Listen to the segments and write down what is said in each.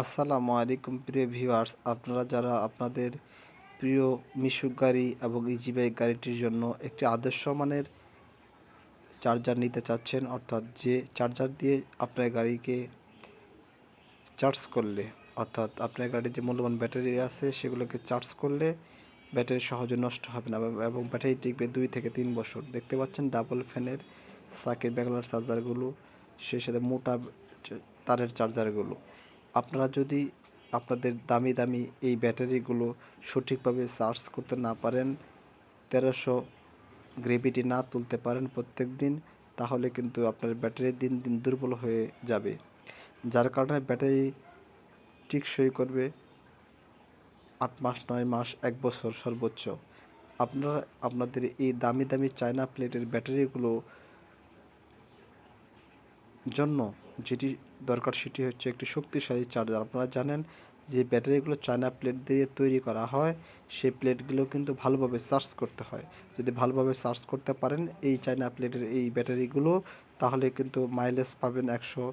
আসসালামু আলাইকুম প্রিয় ভিউয়ার্স, আপনারা যারা আপনাদের প্রিয় মিশুক গাড়ি এবং ইজি বাইক গাড়িটির জন্য একটি আদর্শ মানের চার্জার নিতে চাচ্ছেন, অর্থাৎ যে চার্জার দিয়ে আপনার গাড়িকে চার্জ করলে, অর্থাৎ আপনার গাড়ির যে মূল্যবান ব্যাটারি আছে সেগুলোকে চার্জ করলে ব্যাটারি সহজে নষ্ট হবে না এবং ব্যাটারি টিকবে দুই থেকে তিন বছর। দেখতে পাচ্ছেন ডাবল ফ্যানের সার্কিট ব্যাগলার চার্জারগুলো সেই সাথে মোটা তারের চার্জারগুলো আপনারা যদি আপনাদের দামি দামি এই ব্যাটারিগুলো সঠিকভাবে চার্জ করতে না পারেন, তেরোশো গ্রেভিটি না তুলতে পারেন প্রত্যেক দিন তাহলে কিন্তু আপনার ব্যাটারি দিন দিন দুর্বল হয়ে যাবে। যার কারণে ব্যাটারি টিকসই করবে আট মাস, নয় মাস, এক বছর সর্বোচ্চ। আপনারা, আপনাদের এই দামি দামি চায়না প্লেটের ব্যাটারিগুলো জন্য যেটি দরকার সেটি হচ্ছে একটি শক্তিশালী চার্জার আপনারা জানেন যে ব্যাটারিগুলো চায়না প্লেট দিয়ে তৈরি করা হয় সেই প্লেটগুলো কিন্তু ভালোভাবে চার্জ করতে হয়। যদি ভালোভাবে চার্জ করতে পারেন এই চায়না প্লেটের এই ব্যাটারিগুলো, তাহলে কিন্তু মাইলেজ পাবেন একশো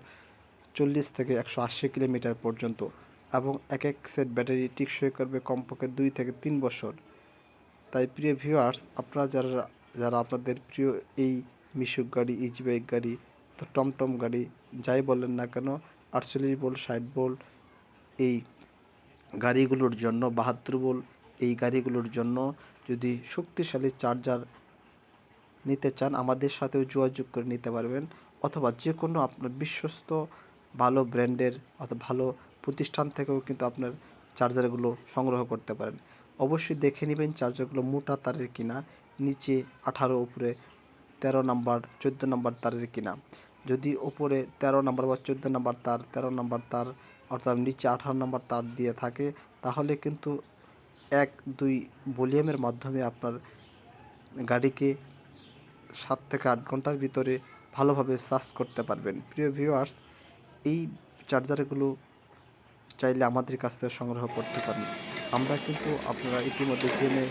চল্লিশ থেকে একশো আশি কিলোমিটার পর্যন্ত এবং এক এক সেট ব্যাটারি টিকসই করবে কমপক্ষে দুই থেকে তিন বছর। তাই প্রিয় ভিউয়ার্স আপনারা যারা যারা আপনাদের প্রিয় এই মিশুক গাড়ি ইজি বাইক গাড়ি, তো টমটম গাড়ি যাই বলেন না কেন, আটচল্লিশ বোল্ট ষাট বোল্ট এই গাড়িগুলোর জন্য, বাহাত্তর বোল্ট এই গাড়িগুলোর জন্য যদি শক্তিশালী চার্জার নিতে চান, আমাদের সাথেও যোগাযোগ করে নিতে পারবেন। অথবা যে কোনো আপনার বিশ্বস্ত ভালো ব্র্যান্ডের অথবা ভালো প্রতিষ্ঠান থেকেও কিন্তু আপনার চার্জারগুলো সংগ্রহ করতে পারেন। অবশ্যই দেখে নেবেন চার্জারগুলো মোটা তারের কিনা, নিচে আঠারো, উপরে তেরো নাম্বার চোদ্দ নাম্বার তারের কিনা। যদি ওপরে তেরো নাম্বার বা চোদ্দ নাম্বার তার, তেরো নাম্বার তার অর্থাৎ নিচে আঠারো নাম্বার তার দিয়ে থাকে, তাহলে কিন্তু এক, দুই ভলিউমের মাধ্যমে আপনার গাড়িকে সাত থেকে আট ঘণ্টার ভিতরে ভালোভাবে চার্জ করতে পারবেন। প্রিয় ভিউয়ার্স এই চার্জারগুলো চাইলে আমাদের কাছ থেকে সংগ্রহ করতে পারেন। আমরা কিন্তু আপনারা ইতিমধ্যে জেনে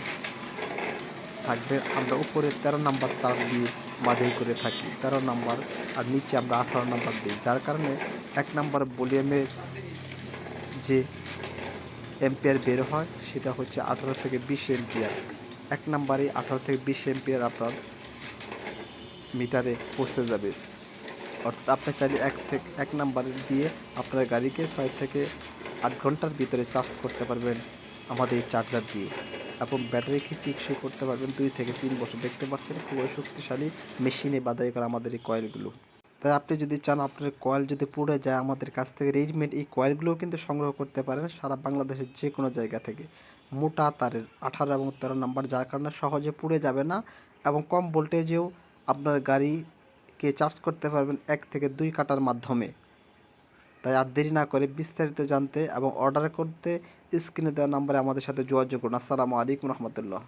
থাকবে আমরা উপরে তেরো নাম্বার তার দিয়ে বাধাই করে থাকি। তেরো নাম্বার আর নিচে আমরা আঠারো নাম্বার দিই। যার কারণে এক নাম্বার ভলিউমে যে এম্পিয়ার বের হয়, সেটা হচ্ছে আঠারো থেকে বিশ এম্পিয়ার। এক নাম্বারে আঠারো থেকে বিশ এম্পিয়ার আপনার মিটারে পৌঁছে যাবে। অর্থাৎ আপনি চাইলে এক থেকে এক নাম্বারে দিয়ে আপনার গাড়িকে ছয় থেকে আট ঘণ্টার ভিতরে চার্জ করতে পারবেন আমাদের এই চার্জার দিয়ে। এবং ব্যাটারিকে টিকসই করতে পারবেন দুই থেকে তিন বছর? দেখতে পাচ্ছেন খুবই শক্তিশালী মেশিনে বাদাই করা আমাদের এই কয়েলগুলো। তাই আপনি যদি চান আপনার কয়েল যদি পুড়ে যায় আমাদের কাছ থেকে রেডিমেড এই কয়েলগুলোও কিন্তু সংগ্রহ করতে পারেন সারা বাংলাদেশের যে কোনো জায়গা থেকে। মোটা তারের আঠারো এবং তেরো নাম্বার, যার কারণে সহজে পুড়ে যাবে না এবং কম ভোল্টেজেও আপনার গাড়িকে চার্জ করতে পারবেন এক থেকে দুই কাটার মাধ্যমে। তাই আর দেরি না করে বিস্তারিত জানতে এবং অর্ডার করতে স্ক্রিনে দেওয়া নাম্বারে আমাদের সাথে যোগাযোগ করুন। আসসালামু আলাইকুম রহমতুল্লাহ।